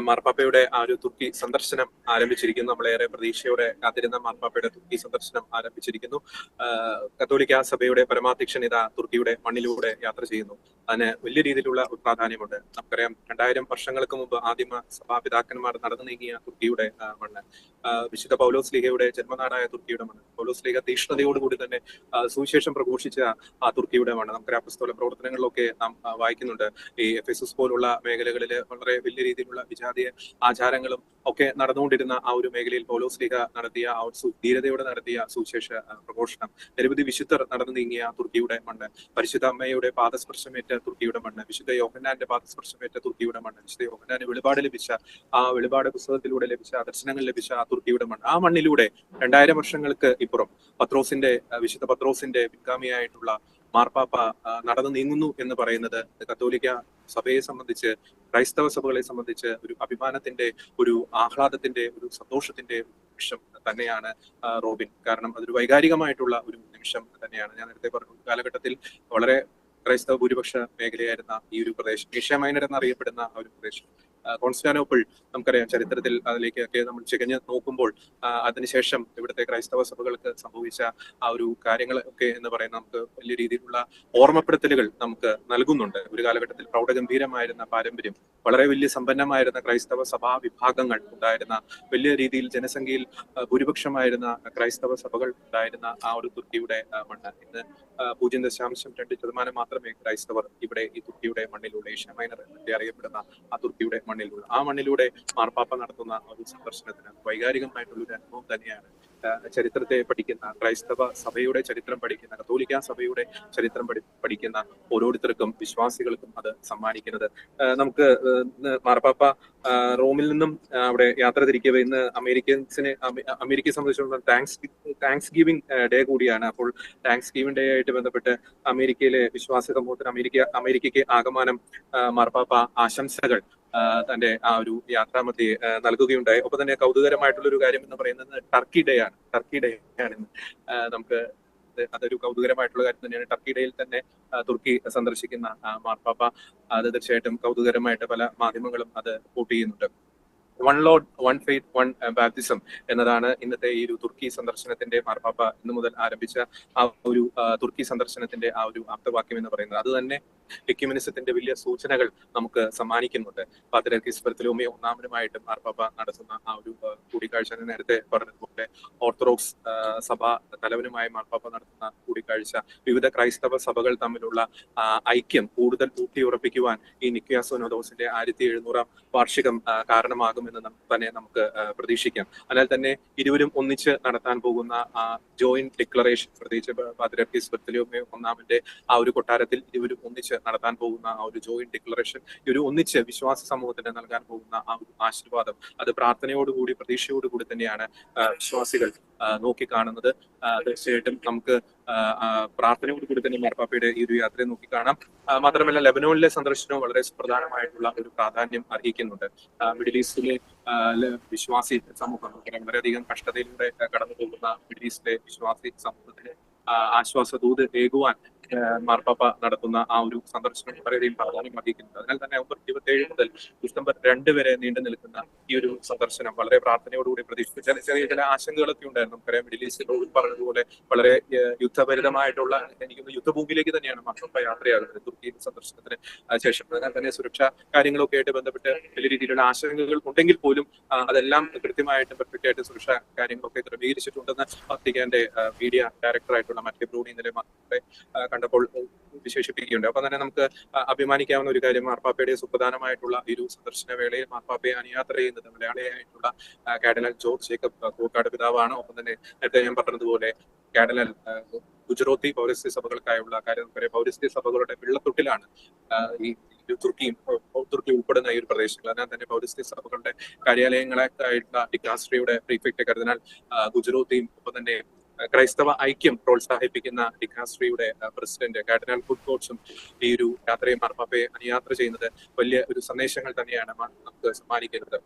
മാർപ്പാപ്പയുടെ ആ ഒരു തുർക്കി സന്ദർശനം ആരംഭിച്ചിരിക്കുന്നു. നമ്മളേറെ പ്രതീക്ഷയോടെ കാത്തിരുന്ന മാർപ്പാപ്പയുടെ തുർക്കി സന്ദർശനം ആരംഭിച്ചിരിക്കുന്നു. കത്തോലിക്ക സഭയുടെ പരമാധ്യക്ഷൻ ഇതാ തുർക്കിയുടെ മണ്ണിലൂടെ യാത്ര ചെയ്യുന്നു. അതിന് വലിയ രീതിയിലുള്ള പ്രാധാന്യമുണ്ട്. നമുക്കറിയാം രണ്ടായിരം വർഷങ്ങൾക്ക് മുമ്പ് ആദിമ സഭാപിതാക്കന്മാർ നടന്നു നീങ്ങിയ തുർക്കിയുടെ മണ്ണ്. വിശുദ്ധ പൗലോസ് ലീഗയുടെ ജന്മനാടായ തുർക്കിയുടെ മണ്ണ്. പൗലോസ് ലീഗ തീഷ്ണതയോടുകൂടി തന്നെ സുവിശേഷം പ്രഘോഷിച്ച ആ തുർക്കിയുടെ മണ്ണ്. നമുക്കറിയാം പുസ്തക പ്രവർത്തനങ്ങളിലൊക്കെ നാം വായിക്കുന്നുണ്ട്. ഈ എഫ് എസ് പോലുള്ള മേഖലകളിൽ വളരെ വലിയ രീതിയിലുള്ള വിജാതീയ ആചാരങ്ങളും ഒക്കെ നടന്നുകൊണ്ടിരുന്ന ആ ഒരു മേഖലയിൽ പൗലോസ് ലീഹ നടത്തിയ ആ ഒരു ധീരതയോടെ നടത്തിയ സുവിശേഷ പ്രഘോഷണം. നിരവധി വിശുദ്ധർ നടന്നു നീങ്ങിയ തുർക്കിയുടെ മണ്ണ്. പരിശുദ്ധ അമ്മയുടെ പാദസ്പർശമേറ്റ തുർക്കിയുടെ മണ്ണ്. വിശുദ്ധ യോഹന്നാന്റെ പാദസ്പർശമേറ്റ തുർക്കിയുടെ മണ്ണ്. വിശുദ്ധ യോഹന്നാന്റെ വെളിപാട് ലഭിച്ച ആ വെളിപാട് പുസ്തകത്തിലൂടെ ലഭിച്ച ദർശനങ്ങൾ ലഭിച്ച ആ തുർക്കിയുടെ മണ്ണ്. ആ മണ്ണിലൂടെ രണ്ടായിരം വർഷങ്ങൾക്ക് ഇപ്പുറം പത്രോസിന്റെ വിശുദ്ധ പത്രോസിന്റെ പിൻഗാമിയായിട്ടുള്ള മാർപ്പാപ്പ നടന്നു നീങ്ങുന്നു എന്ന് പറയുന്നത് കത്തോലിക്ക സഭയെ സംബന്ധിച്ച് ക്രൈസ്തവ സഭകളെ സംബന്ധിച്ച് ഒരു അഭിമാനത്തിന്റെ ഒരു ആഹ്ലാദത്തിന്റെ ഒരു സന്തോഷത്തിന്റെ നിമിഷം തന്നെയാണ് റോബിൻ. കാരണം അതൊരു വൈകാരികമായിട്ടുള്ള ഒരു നിമിഷം തന്നെയാണ്. ഞാൻ നേരത്തെ പറഞ്ഞു കാലഘട്ടത്തിൽ വളരെ ക്രൈസ്തവ ഭൂരിപക്ഷ മേഖലയായിരുന്ന ഈ ഒരു പ്രദേശം ഏഷ്യ മൈനർ എന്നറിയപ്പെടുന്ന ആ ഒരു പ്രദേശം. കോൺസ്റ്റാനോപ്പിൾ നമുക്കറിയാം ചരിത്രത്തിൽ അതിലേക്കൊക്കെ നമ്മൾ ചികഞ്ഞ് നോക്കുമ്പോൾ അതിനുശേഷം ഇവിടുത്തെ ക്രൈസ്തവ സഭകൾക്ക് സംഭവിച്ച ആ ഒരു കാര്യങ്ങൾ ഒക്കെ എന്ന് പറയുന്ന നമുക്ക് വലിയ രീതിയിലുള്ള ഓർമ്മപ്പെടുത്തലുകൾ നമുക്ക് നൽകുന്നുണ്ട്. ഒരു കാലഘട്ടത്തിൽ പ്രൗഢഗംഭീരമായിരുന്ന പാരമ്പര്യം വളരെ വലിയ സമ്പന്നമായിരുന്ന ക്രൈസ്തവ സഭാ വിഭാഗങ്ങൾ ഉണ്ടായിരുന്ന വലിയ രീതിയിൽ ജനസംഖ്യയിൽ ഭൂരിപക്ഷമായിരുന്ന ക്രൈസ്തവ സഭകൾ ഉണ്ടായിരുന്ന ആ ഒരു തുർക്കിയുടെ മണ്ണ്. ഇന്ന് പൂജ്യം ദശാംശം രണ്ട് ശതമാനം മാത്രമേ ക്രൈസ്തവർ ഇവിടെ ഈ തുർക്കിയുടെ മണ്ണിലൂടെ ഏഷ്യ മൈനർ എന്നൊക്കെ അറിയപ്പെടുന്ന ആ തുർക്കിയുടെ മണ്ണിലൂടെ ആ മണ്ണിലൂടെ മാർപ്പാപ്പ നടത്തുന്ന ഒരു സന്ദർശനത്തിന് വൈകാരികമായിട്ടുള്ള ഒരു അനുഭവം തന്നെയാണ് ചരിത്രത്തെ പഠിക്കുന്ന ക്രൈസ്തവ സഭയുടെ ചരിത്രം പഠിക്കുന്ന കത്തോലിക്ക സഭയുടെ ചരിത്രം പഠി പഠിക്കുന്ന ഓരോരുത്തർക്കും വിശ്വാസികൾക്കും അത് സമ്മാനിക്കുന്നത്. നമുക്ക് മാർപ്പാപ്പ റോമിൽ നിന്നും അവിടെ യാത്ര തിരിക്കവേ ഇന്ന് അമേരിക്കൻസിനെ അമേ- അമേരിക്കയെ സംബന്ധിച്ചിടത്തോളം താങ്ക്സ് താങ്ക്സ് ഗിവിംഗ് ഡേ കൂടിയാണ്. അപ്പോൾ താങ്ക്സ് ഗിവിംഗ് ഡേ ആയിട്ട് ബന്ധപ്പെട്ട് അമേരിക്കയിലെ വിശ്വാസ സമൂഹത്തിന് അമേരിക്ക അമേരിക്കയ്ക്ക് ആകമാനം മാർപ്പാപ്പ ആശംസകൾ. തന്റെ ആ ഒരു യാത്രാമധ്യേ നൽകുകയുണ്ടായി. ഒപ്പം തന്നെ കൗതുകരമായിട്ടുള്ള ഒരു കാര്യം എന്ന് പറയുന്നത് ടർക്കി ഡേ ആണ്. ടർക്കി ഡേ ആണ് നമുക്ക് അതൊരു കൗതുകരമായിട്ടുള്ള കാര്യം തന്നെയാണ്. ടർക്കി ഡേയിൽ തന്നെ തുർക്കി സന്ദർശിക്കുന്ന മാർപ്പാപ്പ. അത് തീർച്ചയായിട്ടും കൗതുകരമായിട്ട് പല മാധ്യമങ്ങളും അത് റിപ്പോർട്ട് ചെയ്യുന്നുണ്ട്. One Lord one faith one baptism എന്നതാണ് ഇന്നത്തെ ഈ ഒരു തുർക്കി സന്ദർശനത്തിന്റെ മാർപ്പാപ്പ ഇന്നു മുതൽ ആരംഭിച്ച ആ ഒരു തുർക്കി സന്ദർശനത്തിന്റെ ആ ഒരു ആപ്തവാക്യം എന്ന് പറയുന്നത്. അത് തന്നെ എക്യുമിനിസത്തിന്റെ വലിയ സൂചനകൾ നമുക്ക് സമ്മാനിക്കുന്നുണ്ട്. പാത്രക്കിസ് ബർത്തലോമിയ ഒന്നാമനുമായിട്ട് മാർപ്പാപ്പ നടത്തുന്ന ആ ഒരു കൂടിക്കാഴ്ച നേരത്തെ പറഞ്ഞതുപോലെ ഓർത്തഡോക്സ് സഭ തലവനുമായി മാർപ്പാപ്പ നടത്തുന്ന കൂടിക്കാഴ്ച വിവിധ ക്രൈസ്തവ സഭകൾ തമ്മിലുള്ള ഐക്യം കൂടുതൽ ഊട്ടിയുറപ്പിക്കുവാൻ ഈ നിക്യാസോനോദോസിന്റെ ആയിരത്തി എഴുന്നൂറാം വാർഷികം കാരണമാകുമെന്ന് തന്നെ നമുക്ക് പ്രതീക്ഷിക്കാം. അതിനാൽ തന്നെ ഇരുവരും ഒന്നിച്ച് നടത്താൻ പോകുന്ന ജോയിന്റ് ഡിക്ലറേഷൻ പ്രത്യേകിച്ച് പാതിരക്കീസ് ബർത്തലോമിയ ഒന്നാമന്റെ ആ ഒരു കൊട്ടാരത്തിൽ ഇരുവരും ഒന്നിച്ച് നടത്താൻ പോകുന്ന ആ ഒരു ജോയിന്റ് ഡിക്ലറേഷൻ ഈ ഒരു ഒന്നിച്ച് വിശ്വാസ സമൂഹത്തിന് നൽകാൻ പോകുന്ന ആ ഒരു ആശീർവാദം അത് പ്രാർത്ഥനയോടുകൂടി പ്രതീക്ഷയോടുകൂടി തന്നെയാണ് വിശ്വാസികൾ നോക്കിക്കാണുന്നത്. തീർച്ചയായിട്ടും നമുക്ക് പ്രാർത്ഥനയോട് കൂടി പ്രാർത്ഥനയോടുകൂടി തന്നെ മാർപ്പാപ്പയുടെ ഈ ഒരു യാത്രയെ നോക്കിക്കാണാം മാത്രമല്ല ലെബനോണിലെ സന്ദർശനവും വളരെ സുപ്രധാനമായിട്ടുള്ള ഒരു പ്രാധാന്യം അർഹിക്കുന്നുണ്ട്. മിഡിൽ ഈസ്റ്റിലെ വിശ്വാസി സമൂഹം വളരെയധികം കഷ്ടതയിലൂടെ കടന്നു പോകുന്ന മിഡിൽ ഈസ്റ്റിലെ വിശ്വാസി സമൂഹത്തിന് ആശ്വാസ ദൂത് ഏകുവാൻ മാർപ്പാപ്പ നടത്തുന്ന ആ ഒരു സന്ദർശനം വളരെയധികം പ്രാധാന്യം അർഹിക്കുന്നുണ്ട്. അതിനാൽ തന്നെ നവംബർ ഇരുപത്തി ഏഴ് മുതൽ ഡിസംബർ രണ്ട് വരെ നീണ്ടു നിൽക്കുന്ന ഈ ഒരു സന്ദർശനം വളരെ പ്രാർത്ഥനയോടുകൂടി പ്രതീക്ഷിച്ചു. ചില ചെറിയ ചില ആശങ്കകളൊക്കെ ഉണ്ടായിരുന്നു. നമുക്കറിയാം മിഡിൽ ഈസ്റ്റിൽ പറഞ്ഞതുപോലെ വളരെ യുദ്ധഭരിതമായിട്ടുള്ള എനിക്ക് യുദ്ധഭൂമിയിലേക്ക് തന്നെയാണ് മാർപ്പാപ്പ യാത്രയാകുന്നത്. തുർക്കി സന്ദർശനത്തിന് ശേഷം. അതിനാൽ തന്നെ സുരക്ഷാ കാര്യങ്ങളൊക്കെ ആയിട്ട് ബന്ധപ്പെട്ട് വലിയ രീതിയിലുള്ള ആശങ്കകൾ ഉണ്ടെങ്കിൽ പോലും അതെല്ലാം കൃത്യമായിട്ട് പെർഫെക്റ്റ് ആയിട്ട് സുരക്ഷാ കാര്യങ്ങളൊക്കെ ക്രമീകരിച്ചിട്ടുണ്ടെന്ന് വത്തിക്കാന്റെ മീഡിയ ഡയറക്ടറായിട്ടുള്ള മറ്റേ ബ്രൂണി ഇന്നലെ മാത്രമേ കണ്ടപ്പോൾ വിശേഷിപ്പിക്കുകയുണ്ട്. അപ്പൊ തന്നെ നമുക്ക് അഭിമാനിക്കാവുന്ന ഒരു കാര്യം മാർപ്പാപ്പയുടെ സുപ്രധാനമായിട്ടുള്ള ഒരു സന്ദർശന വേളയിൽ മാർപ്പാപ്പയെ അനുയാത്ര ചെയ്യുന്നത് മലയാളിയായിട്ടുള്ള കാഡനൽ ജോർജ് ജേക്കബ് കൂക്കാട് പിതാവാണ്. ഒപ്പം തന്നെ നേരത്തെ ഞാൻ പറഞ്ഞതുപോലെ കാഡനൽ ഗുജറോത്തി പൗരസ്ത്യ സഭകൾക്കായുള്ള കാര്യം നമുക്കറിയാം പൗരസ്ത്യ സഭകളുടെ വെള്ളത്തൊട്ടിലാണ് ഈ തുർക്കി തുർക്കിയും തുർക്കി ഉൾപ്പെടുന്ന ഈ ഒരു പ്രദേശങ്ങൾ. അതിനാൽ തന്നെ പൗരസ്ത്യ സഭകളുടെ കാര്യാലയങ്ങളായിട്ടുള്ള ഡിക്കാസ്ട്രിയുടെ പ്രീഫെക്ട് കരുതിനാൽ ഗുജറാത്തിയും ഒപ്പം തന്നെ ക്രൈസ്തവ ഐക്യം പ്രോത്സാഹിപ്പിക്കുന്ന ഡിക്കാസ്ട്രിയുടെ പ്രസിഡന്റ് കാർഡിനൽ ഫുഡ് ഈ ഒരു യാത്രയെ മാർപ്പാപ്പയെ അനുയാത്ര ചെയ്യുന്നത് വലിയ ഒരു സന്ദേശങ്ങൾ തന്നെയാണ് നമുക്ക് സമ്മാനിക്കുന്നത്.